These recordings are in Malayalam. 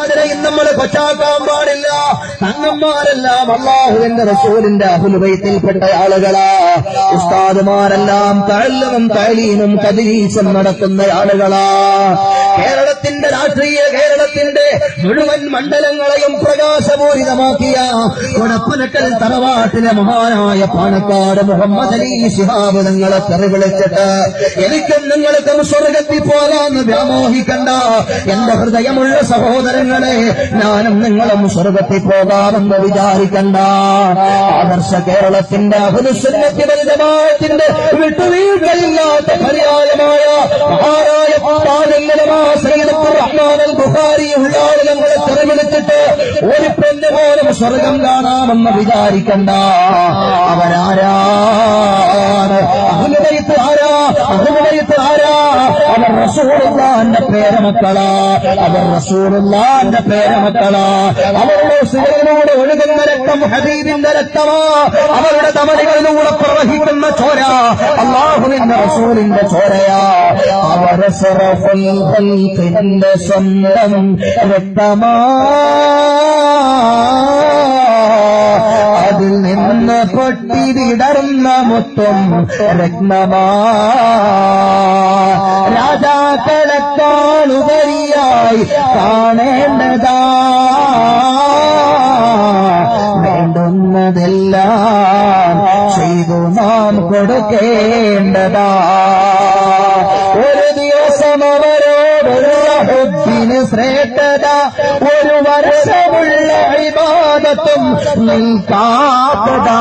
അതിനെയും നമ്മൾ പാടില്ല. തങ്ങന്മാരെല്ലാം അള്ളാഹുവിന്റെ റസൂലിന്റെ അഹുലുബൈത്തിൽപ്പെട്ട ആളുകളാ. ഉസ്താദുമാരെല്ലാം തഴല്ലവും തഴലീനും കദീസും നടത്തുന്ന ആളുകളാ. കേരളത്തിന്റെ രാഷ്ട്രീയ കേരളത്തിന്റെ മുഴുവൻ മണ്ഡലങ്ങളെയും പ്രകാശപൂരിതമാക്കിയ കൊടപ്പനക്കൽ തറവാട്ടിലെ മഹാനായ പാണക്കാട് മുഹമ്മദ് അലി ശിഹാബ് നിങ്ങളെ തെറിവിളിച്ചിട്ട് എനിക്കും നിങ്ങൾക്കും സ്വർഗത്തിൽ പോകാന്ന് വ്യാമോഹിക്കണ്ട. എന്റെ ഹൃദയമുള്ള സഹോദരങ്ങളെ ഞാനും നിങ്ങളും സ്വർഗത്തിൽ പോകാമെന്ന് വിചാരിക്കണ്ട. ആദർശ കേരളത്തിന്റെ അഭിനുസന്നത്തിന്റെ വിട്ടുവീഴ്ചയില്ലാത്ത പര്യായമായ മഹാരായ പാലങ്ങളമാ സയ്യിദ് റഹ്മാൻ അൽ നമ്മളെ തെരഞ്ഞെടുത്തിട്ട് ഒരു പെണ്ണ് പോലും സ്വർഗം കാണാമെന്ന് വിചാരിക്കണ്ട. അവരാരാണ് പേരമക്കളാ അവർ റസൂലുള്ളാന്റെ പേരമക്കളാ അവരുടെ സിഗരനോട് ഒഴുകുന്ന രക്തം ഹബീബിന്റെ രക്തമാ. അവരുടെ തമതികളിലൂടെ പ്രവഹിക്കുന്ന ചോര അള്ളാഹുവിന്റെ റസൂലിന്റെ ചോരയാ. ഖൽഖിന്റെ സ്വന്തം രക്തമാ. മുത്തും രത്നമാ. രാജാക്കളെക്കാളുപരിയായി കാണേണ്ടതാ. വേണ്ടുന്നതെല്ലാം ചെയ്തു നാം കൊടുക്കേണ്ടതാ. ഹുദ്ദിന് ശ്രേഷ്ഠത ഒരു വർഷമുള്ള വിവാദത്തും നിൽക്കാത്തതാ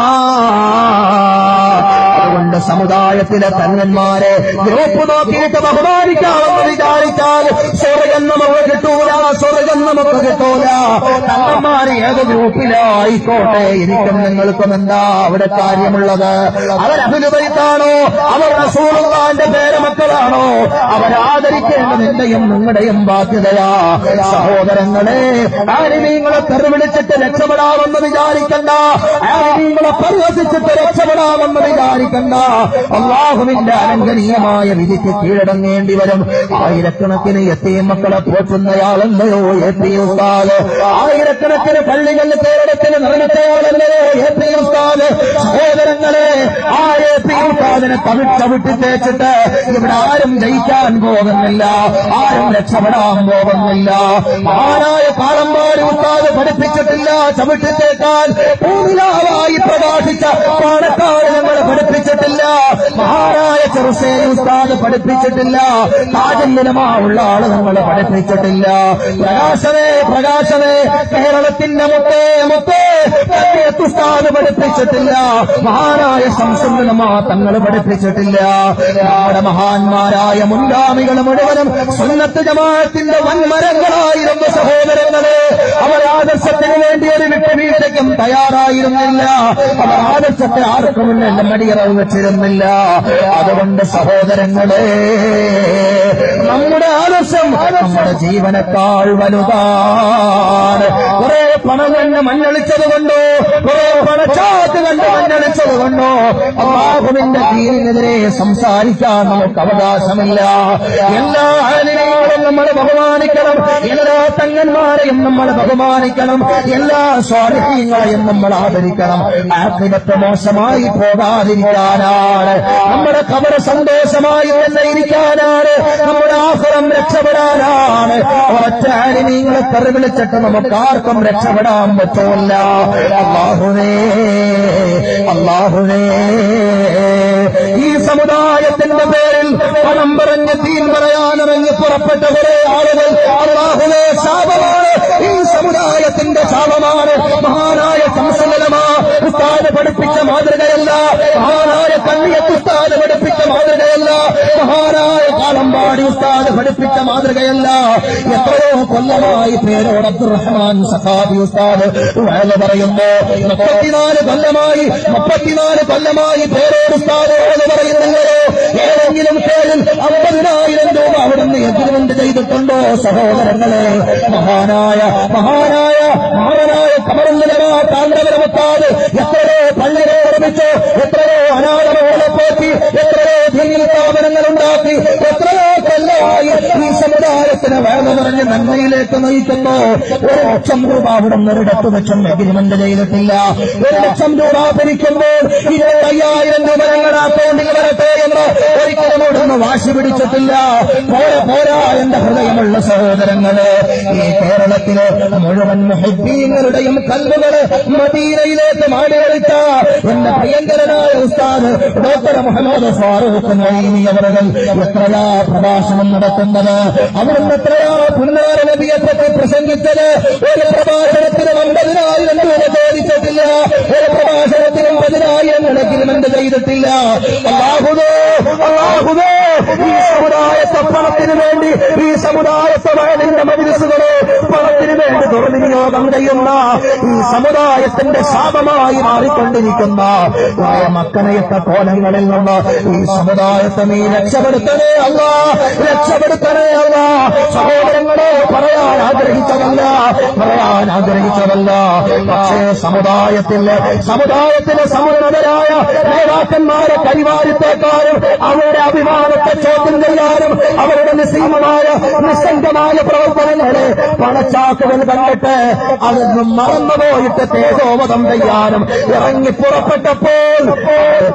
അതുകൊണ്ട് സമുദായത്തിലെ തന്നന്മാരെ ഗ്രൂപ്പ് നോക്കിയിട്ട് ബഹുമാനിക്കാമെന്ന് വിചാരിച്ചാൽ സ്വർഗം നമുക്ക് കിട്ടൂല സ്വർഗം നമുക്ക് കിട്ടൂല. തന്നന്മാർ ഏത് ഗ്രൂപ്പിലായിക്കോട്ടെ? എനിക്കും നിങ്ങൾക്കും എന്താ അവിടെ കാര്യമുള്ളത്? അവരഭിനുപരിത്താണോ അവർ റസൂലുള്ളാന്റെ പേരമക്കളാണോ? അവരാദരിക്കേണ്ടത് എന്റെയും നിങ്ങളുടെയും ബാധ്യതയാ. സഹോദരങ്ങളെ നിങ്ങളെ തെറിവിളിച്ചിട്ട് രക്ഷപ്പെടാമെന്ന് വിചാരിക്കണ്ട. നിങ്ങളെ പരിഹസിച്ചിട്ട് രക്ഷപ്പെടാമെന്ന് വിചാരിക്കണ്ട. അള്ളാഹുവിന്റെ അലംഘനീയമായ വിധിക്ക് കീഴടങ്ങേണ്ടി വരും. ആയിരക്കണക്കിന് എത്തിയും മക്കളെ പോറ്റുന്നയാളെന്നയോ? എ പി ആയിരക്കണക്കിന് പള്ളികളിൽ കേരളത്തിന് നിർമ്മിച്ചയാളെന്നയോ? എ പി ഉസ്താദ്. സഹോദരങ്ങളെ ആ എ പി തവിട്ട് തവിട്ടവിട്ട് തേച്ചിട്ട് ഇവിടെ ആരും ജയിക്കാൻ പോകുന്നില്ല. ആരും രക്ഷപ്പെടാൻ പോകുന്നില്ല. ആരായ പാറമ്പാടി ഉത്താതെ പഠിപ്പിച്ചിട്ടില്ല. ചവിട്ടിത്തേക്കാൻ പൂനിലാവായി പ്രകാശിച്ച പാണക്കാട് ഞങ്ങളെ പഠിപ്പിച്ചിട്ടില്ല ചെറുസേരി ഉസ്താദ് പഠിപ്പിച്ചിട്ടില്ല. താജല്യമാ ഉള്ള ആൾ നമ്മളെ പഠിപ്പിച്ചിട്ടില്ല. പ്രകാശമേ പ്രകാശമേ കേരളത്തിന്റെ മുത്തേ മുത്തേ ഉസ്താദ് പഠിപ്പിച്ചിട്ടില്ല. മഹാനായ സംസുന്ദരമാ തങ്ങൾ പഠിപ്പിച്ചിട്ടില്ല. നമ്മുടെ മഹാന്മാരായ മുൻഗാമികൾ മുഴുവനും സുന്നത്ത് ജമാഅത്തിന്റെ വൻമരങ്ങളായിരുന്നു സഹോദരങ്ങളെ. അവർ ആദർശത്തിന് വേണ്ടി ഒരു വിട്ടുവീഴ്ചയ്ക്കും തയ്യാറായിരുന്നില്ല. അവർ ആദർശത്തെ ആർക്കും മടിയറവ് വെച്ചിരുന്നില്ല. സഹോദരങ്ങളെ ജീവനേക്കാൾ വലുതാണ് കുറെ പണം കണ്ട് മഞ്ഞളിച്ചത് കൊണ്ടോ കുറെ പണച്ചാത്ത് കണ്ട് മഞ്ഞളിച്ചത് കൊണ്ടോ അള്ളാഹുവിന്റെ തീരിനെതിരെ സംസാരിക്കാൻ നമുക്ക് അവകാശമില്ല. എല്ലാ ആലിനെയും നമ്മൾ ബഹുമാനിക്കണം. എല്ലാ തങ്ങന്മാരെയും നമ്മൾ ബഹുമാനിക്കണം. എല്ലാ സ്വാധീനങ്ങളെയും നമ്മൾ ആദരിക്കണം. ആത്മീയത്തെ മോശമായി പോകാതിരിക്കാനാണ്. നമ്മുടെ കവറ സന്തോഷമായി തന്നെ ഇരിക്കാനാണ്. നമ്മുടെ ആഹ്ലം രക്ഷപ്പെടാനാണ്. ഒറ്റ ആലിനീങ്ങളെ തെറിവിളിച്ചിട്ട് നമുക്ക് ആർക്കും രക്ഷപ്പെടാൻ പറ്റില്ല അള്ളാഹുവേ അള്ളാഹുവേ. ഈ സമുദായത്തിന്റെ പേരിൽ പണം പറഞ്ഞ് തീൻ പറയാനിറങ്ങി പുറപ്പെട്ട കുറെ ആളുകൾ അള്ളാഹുവേ ശാപമാണ്. ഈ സമുദായത്തിന്റെ ശാപമാണ്. ഉസ്താദ് പഠിപ്പിച്ച മാതൃകയല്ല. മഹാനായ കണ്ണിയത്ത് ഉസ്താദ് പഠിപ്പിച്ച മാതൃകയല്ല. മഹാനായ കാളമ്പാടി ഉസ്താദ് പഠിപ്പിച്ച മാതൃകയല്ല. എത്രയോ കൊല്ലമായി പേരോട് അബ്ദുറഹ്മാൻ സഖാബി ഉസ്താദ് വയല പറയുന്നു. മുപ്പത്തിനാല് കൊല്ലമായി മുപ്പത്തിനാല് കൊല്ലമായി പേരോട് ഉസ്താദ് വയല പറയുന്നുണ്ടോ. ഏതെങ്കിലും പേരിൽ അമ്പതിനായിരം രൂപ അവിടുന്ന് എഗ്രിമെന്റ് ചെയ്തിട്ടുണ്ടോ സഹോദരങ്ങളെ? മഹാനായ മഹാനായ മഹാനായ കമറുന്നതമാ താണ്ഡവരമുത്താത് എത്രയോ പള്ളികളെ നിർമ്മിച്ചു എത്രയോ അനാഥമകളെ പോറ്റി എത്രയോ ദീനിൽ സ്ഥാപനങ്ങൾ ഉണ്ടാക്കി എത്രയോ കൊല്ലമായി ഈ സമുദായത്തിൽ വേദ പറഞ്ഞ് നന്മയിലേക്ക് നയിക്കുന്നു ഒരു ലക്ഷം രൂപ അവിടെ ഒരിടത്ത് വെച്ചും എഗ്രിമെന്റ് ചെയ്തിട്ടില്ല. ഒരു ലക്ഷം രൂപ ഭരിക്കുമ്പോൾ ഇരുപത്തയ്യായിരം രൂപ ഞങ്ങളുടെ അക്കൗണ്ടിൽ വരട്ടെ എന്ന് ഒരിക്കലും ഇവിടുന്ന് വാശി പിടിച്ചിട്ടില്ല. പോരാ പോരാ എന്റെ ഹൃദയമുള്ള സഹോദരങ്ങൾ ഈ കേരളത്തിലെ മുഴുവൻ മുഹബീങ്ങളുടെയും കല്ലുകൾ മദീനയിലേക്ക് മാടികളിച്ച എന്റെ ഭയങ്കരനായ ഉസ്താദ് ഡോക്ടർ മുഹമ്മദ് ഫാറൂഖ് നൈമി അവറുകൾ എത്രയാ പ്രഭാഷണം നടത്തുന്നത്? അവിടുന്ന് എത്രയാ പുന്നാര നബിയെ പ്രസംഗിച്ചത് ഒരു പ്രഭാഷണത്തിനും അമ്പതിനായിരം രൂപ ചോദിച്ചിട്ടില്ല. ഒരു പ്രഭാഷണത്തിനും പതിനായിരം എഗ്രിമെന്റ് ചെയ്തിട്ടില്ല അള്ളാഹുദേ അള്ളാഹുദേ ഈ സമുദായത്തെ പണത്തിന് വേണ്ടി ഈ സമുദായത്തെ വയലിന്റെ മജിലിസുകളെ പണത്തിന് വേണ്ടി ദുർവിനിയോഗം ചെയ്യുന്ന ഈ സമുദായത്തിന്റെ ശാപമായി മാറിക്കൊണ്ടിരിക്കുന്ന മക്കനയത്തെ കോലങ്ങളിൽ നിന്ന് ഈ സമുദായത്തെ നീ രക്ഷപ്പെടുത്തണേ അല്ല രക്ഷപ്പെടുത്തണേ അല്ല. സഹോദരങ്ങളെ പറയാൻ ആഗ്രഹിച്ചതല്ല പറയാൻ ആഗ്രഹിച്ചതല്ല. പക്ഷേ സമുദായത്തിലെ സമുദായത്തിലെ സമുന്നതരായ നേതാക്കന്മാരെ കരിവാരത്തെക്കാളും അവരുടെ അഭിമാനത്തെ ചോദ്യം ചെയ്യാനും അവരുടെ നിസ്സീമമായ നിസ്സംഗമായ പ്രവർത്തനങ്ങളെ പണച്ചാക്കുകൾ കണ്ടിട്ട് അതൊന്നും മറന്നുപോയിട്ട് തേജോമതം ചെയ്യാനും ഇറങ്ങി പുറപ്പെട്ടപ്പോൾ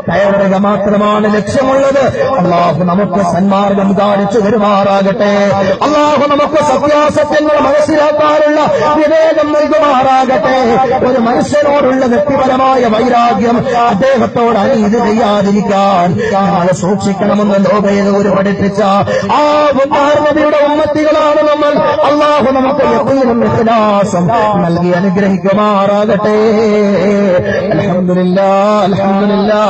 കയറുക മാത്രമാണ് ലക്ഷ്യമുള്ളത്. അള്ളാഹു നമുക്ക് സന്മാർഗം കാണിച്ചു പെരുമാറാകട്ടെ അള്ളാഹു നമുക്ക് സത്യാസത്യങ്ങൾ മനസ്സിലാക്കാനുള്ള വിവേകം നൽകുമാറാകട്ടെ. ഒരു മനുഷ്യനോടുള്ള വ്യക്തിപരമായ വൈരാഗ്യം അദ്ദേഹത്തോട് അനീത് ചെയ്യാതിരിക്കാൻ നാളെ സൂക്ഷിക്കണമെന്ന് ലോകയിൽ ഒരു പഠിപ്പിച്ച ആ നബിയുടെ ഉമ്മത്തികളാണ് നമ്മൾ. അള്ളാഹു നമുക്ക് എപ്പോഴും വിശ്വാസം നൽകി അനുഗ്രഹിക്കുമാറാകട്ടെ. അലഹമില്ല അൽഹംദുലില്ലാ